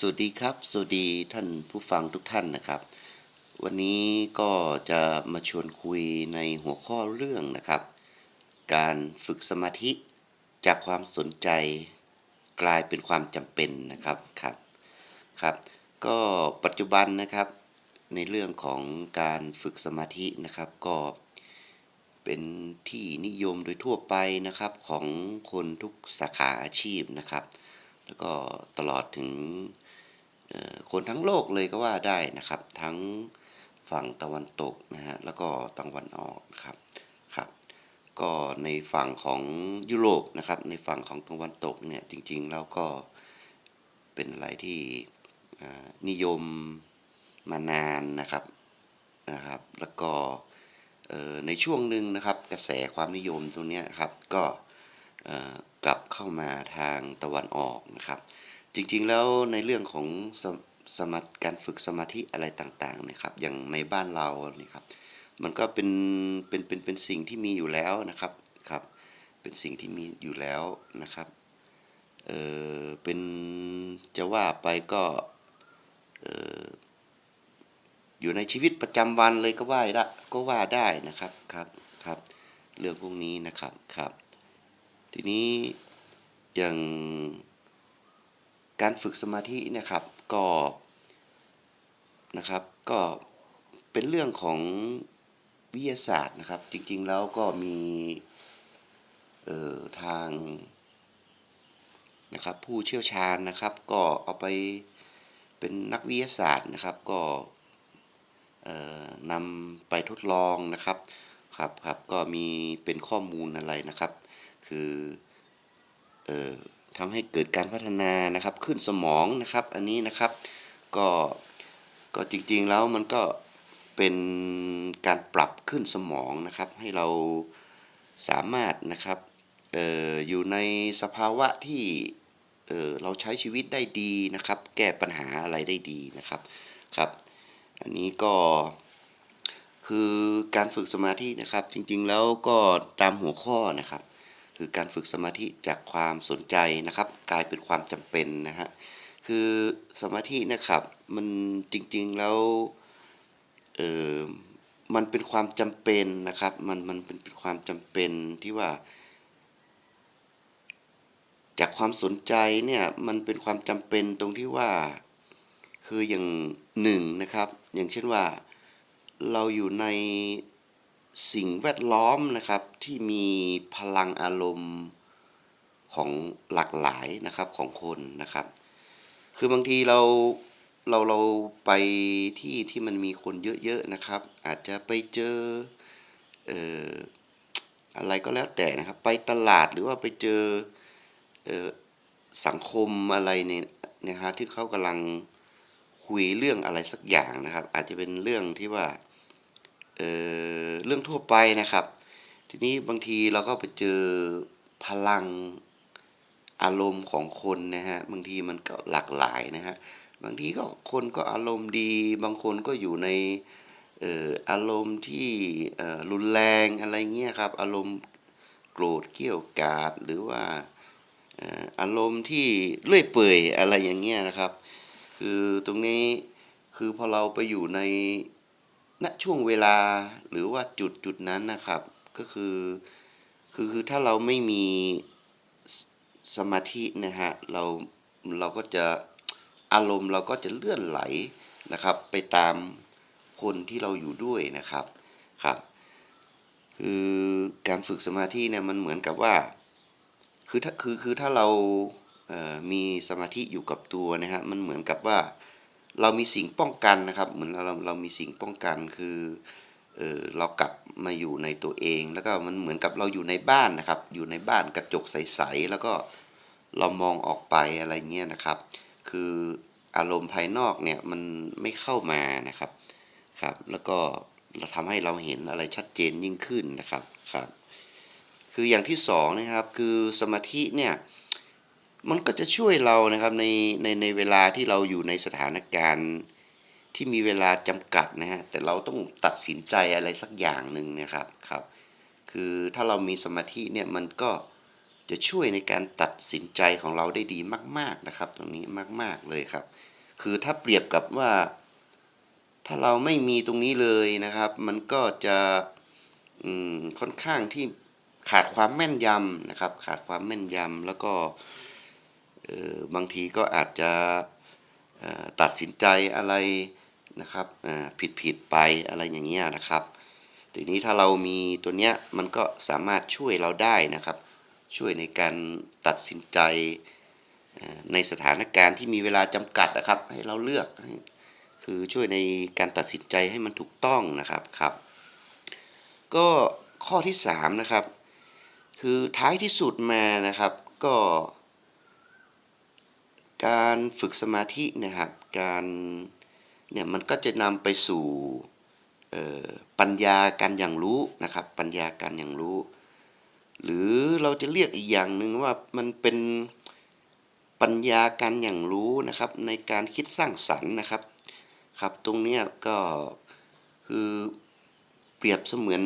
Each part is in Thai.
สวัสดีครับ สวัสดีท่านผู้ฟังทุกท่านนะครับ วันนี้ก็จะมาชวนคุยในหัวข้อเรื่องนะครับ การฝึกสมาธิจากความสนใจกลายเป็นความจำเป็นนะครับครับครับ ก็ปัจจุบันนะครับในเรื่องของการฝึกสมาธินะครับก็เป็นที่นิยมโดยทั่วไปนะครับของคนทุกสาขาอาชีพนะครับ แล้วก็ตลอดถึง คนทั้งโลกเลยก็ว่าได้นะครับ ทั้งฝั่งตะวันตกนะฮะแล้วก็ตะวันออกครับครับ ก็ในฝั่งของยุโรปนะครับ ในฝั่งของตะวันตกเนี่ยจริงๆแล้วก็เป็นอะไรที่นิยมมานานนะครับนะครับ แล้วก็ในช่วงหนึ่งนะครับ กระแสความนิยมตรงเนี้ยครับก็กลับเข้ามาทางตะวันออกนะครับ จริงๆแล้วในเรื่องของสมสมาการฝึกสมาธิอะไรต่างๆนะครับ อย่างในบ้านเรานี่ครับ มันก็เป็นเป็นเป็นเป็นสิ่งที่มีอยู่แล้วนะครับครับ เป็นสิ่งที่มีอยู่แล้วนะครับ เออเป็นจะว่าไปก็เอออยู่ในชีวิตประจำวันเลยก็ว่าได้ก็ว่าได้นะครับครับครับเรื่องพวกนี้นะครับครับ ทีนี้อย่าง การฝึกสมาธินะครับก็นะครับก็เป็นเรื่องของวิทยาศาสตร์นะครับ จริง ๆ แล้วก็มีเอ่อทางนะครับผู้เชี่ยวชาญนะครับ ก็เอาไปเป็นนักวิทยาศาสตร์นะครับ ก็นำไปทดลองนะครับครับครับก็มีเป็นข้อมูลอะไรนะครับ คือเอ่อ ทำให้เกิดการพัฒนานะครับ ขึ้นสมองนะครับ อันนี้นะครับ ก็ก็จริงๆแล้วมันก็เป็นการปรับขึ้นสมองนะครับ ให้เราสามารถนะครับอออยู่ในสภาวะที่เอ่อเราใช้ชีวิตได้ดีนะครับ แก้ปัญหาอะไรได้ดีนะครับครับ อันนี้ก็คือการฝึกสมาธินะครับ จริงๆแล้วก็ตามหัวข้อนะครับ คือการฝึกสมาธิจากความสนใจนะครับ กลายเป็นความจำเป็นนะฮะคือสมาธินะครับมันจริงๆแล้วเออมันเป็นความจำเป็นนะครับมันมันเป็นเป็นความจำเป็นที่ว่า จากความสนใจเนี่ยมันเป็นความจำเป็นตรงที่ว่า คืออย่างหนึ่งนะครับ อย่างเช่นว่าเราอยู่ใน สิ่งแวดล้อมนะครับที่มีพลังอารมณ์ของหลากหลายนะครับของคนนะครับ คือบางทีเราเราเราไปที่ที่มันมีคนเยอะๆนะครับ อาจจะไปเจอเอ่ออะไรก็แล้วแต่นะครับ ไปตลาดหรือว่าไปเจอเอ่อสังคมอะไรเนี่ยนะฮะที่เขากำลังคุยเรื่องอะไรสักอย่างนะครับ อาจจะเป็นเรื่องที่ว่า เเรื่องทั่วไปนะครับ ทีนี้บางทีเราก็ไปเจอพลังอารมณ์ของคนนะฮะบางทีมันก็หลากหลายนะฮะบางทีก็คนก็อารมณ์ดี บางคนก็อยู่ในอารมณ์ที่รุนแรงอะไรเงี้ยครับ อารมณ์โกรธเกรี้ยวกราดหรือว่าอารมณ์ที่เลื่อยเปื่อยอะไรอย่างเงี้ยนะครับ คือตรงนี้คือพอเราไปอยู่ใน ณช่วงเวลาหรือว่าจุดจุดนั้นนะครับ ก็คือคือคือถ้าเราไม่มีสมาธินะฮะเราเราก็จะอารมณ์เราก็จะเลื่อนไหลนะครับ ไปตามคนที่เราอยู่ด้วยนะครับครับคือการฝึกสมาธิเนี่ยมันเหมือนกับว่าคือถ้าคือคือถ้าเราเอ่อมีสมาธิอยู่กับตัวนะฮะมันเหมือนกับว่า เรามีสิ่งป้องกันนะครับ เหมือนเราเรามีสิ่งป้องกันคือเออเรากลับมาอยู่ในตัวเอง แล้วก็มันเหมือนกับเราอยู่ในบ้านนะครับ อยู่ในบ้านกระจกใสๆแล้วก็เรามองออกไปอะไรเงี้ยนะครับ คืออารมณ์ภายนอกเนี่ยมันไม่เข้ามานะครับครับ แล้วก็เราทำให้เราเห็นอะไรชัดเจนยิ่งขึ้นนะครับครับ คืออย่างที่สองนะครับคือสมาธิเนี่ย มันก็จะช่วยเรานะครับในในในเวลาที่เราอยู่ในสถานการณ์ที่มีเวลาจำกัดนะฮะแต่เราต้องตัดสินใจอะไรสักอย่างหนึ่งนะครับครับ คือถ้าเรามีสมาธิเนี่ยมันก็จะช่วยในการตัดสินใจของเราได้ดีมาก ๆนะครับ ตรงนี้มาก ๆเลยครับ คือถ้าเปรียบกับว่า ถ้าเราไม่มีตรงนี้เลยนะครับ มันก็จะค่อนข้างที่ขาดความแม่นยำนะครับ ขาดความแม่นยำแล้วก็ บางทีก็อาจจะตัดสินใจอะไรนะครับผิดผิดไปอะไรอย่างเงี้ยนะครับทีนี้ถ้าเรามีตัวเนี้ยมันก็สามารถช่วยเราได้นะครับ ช่วยในการตัดสินใจในสถานการณ์ที่มีเวลาจำกัดนะครับ ให้เราเลือก คือช่วยในการตัดสินใจให้มันถูกต้องนะครับครับ ก็ข้อที่สามนะครับ คือท้ายที่สุดมานะครับ ก็ การฝึกสมาธินะครับการเนี่ยมันก็จะนำไปสู่ปัญญาการอย่างรู้นะครับ ปัญญาการอย่างรู้ หรือเราจะเรียกอีกอย่างหนึ่งว่ามันเป็นปัญญาการอย่างรู้นะครับ ในการคิดสร้างสรรค์นะครับครับ ตรงนี้ก็คือเปรียบเสมือน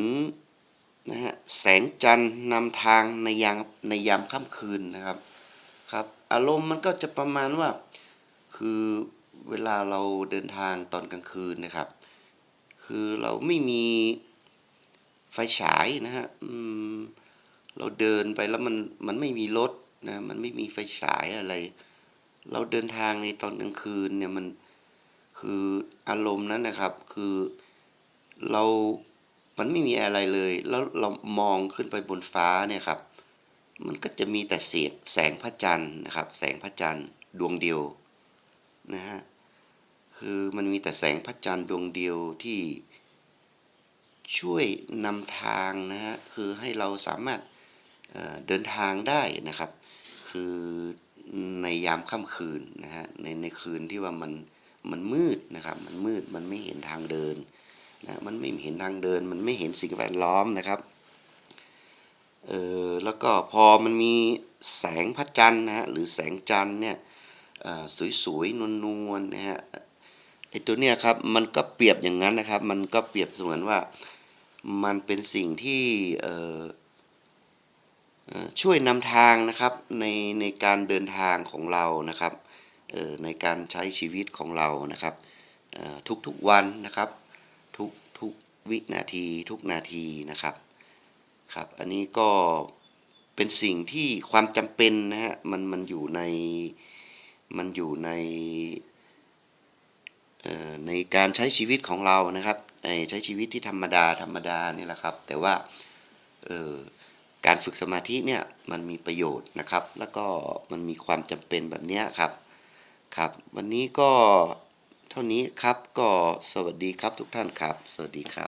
นะฮะแสงจันทร์นำทางในยามในยามค่ำคืนนะครับ อารมณ์มันก็จะประมาณว่า คือเวลาเราเดินทางตอนกลางคืนนะครับ คือเราไม่มีไฟฉายนะฮะเราเดินไปแล้วมันมันไม่มีรถนะมันไม่มีไฟฉายอะไร เราเดินทางในตอนกลางคืนเนี่ยมันคืออารมณ์นั้นนะครับ คือเรา มันไม่มีอะไรเลย แล้วเรามองขึ้นไปบนฟ้าเนี่ยครับ มันก็จะมีแต่เสียงแสงพระจันทร์นะครับ แสงพระจันทร์ดวงเดียวนะฮะคือมันมีแต่แสงพระจันทร์ดวงเดียวที่ช่วยนำทางนะฮะคือให้เราสามารถเเดินทางได้นะครับ คือในยามค่ำคืนนะฮะในในคืนที่ว่ามันมันมืดนะครับ มันมืดมันไม่เห็นทางเดินนะมันไม่เห็นทางเดิน มันไม่เห็นสิ่งแวดล้อมนะครับ เออแล้วก็พอมันมีแสงพระจันทร์นะฮะหรือแสงจันทร์เนี่ยสวยๆนวลๆนะฮะไอตัวเนี้ยครับมันก็เปรียบอย่างนั้นนะครับ มันก็เปรียบเสมือนว่ามันเป็นสิ่งที่ช่วยนำทางนะครับในในการเดินทางของเรานะครับในการใช้ชีวิตของเรานะครับทุกๆวันนะครับ ทุกทุกวินาทีทุกนาทีนะครับ ครับ อันนี้ก็เป็นสิ่งที่ความจำเป็นนะฮะมันมันอยู่ในมันอยู่ในเอ่อในการใช้ชีวิตของเรานะครับในใช้ชีวิตที่ธรรมดาธรรมดานี่แหละครับ แต่ว่าเอ่อการฝึกสมาธิเนี่ยมันมีประโยชน์นะครับ แล้วก็มันมีความจำเป็นแบบเนี้ยครับครับ วันนี้ก็เท่านี้ครับก็สวัสดีครับทุกท่านครับ สวัสดีครับ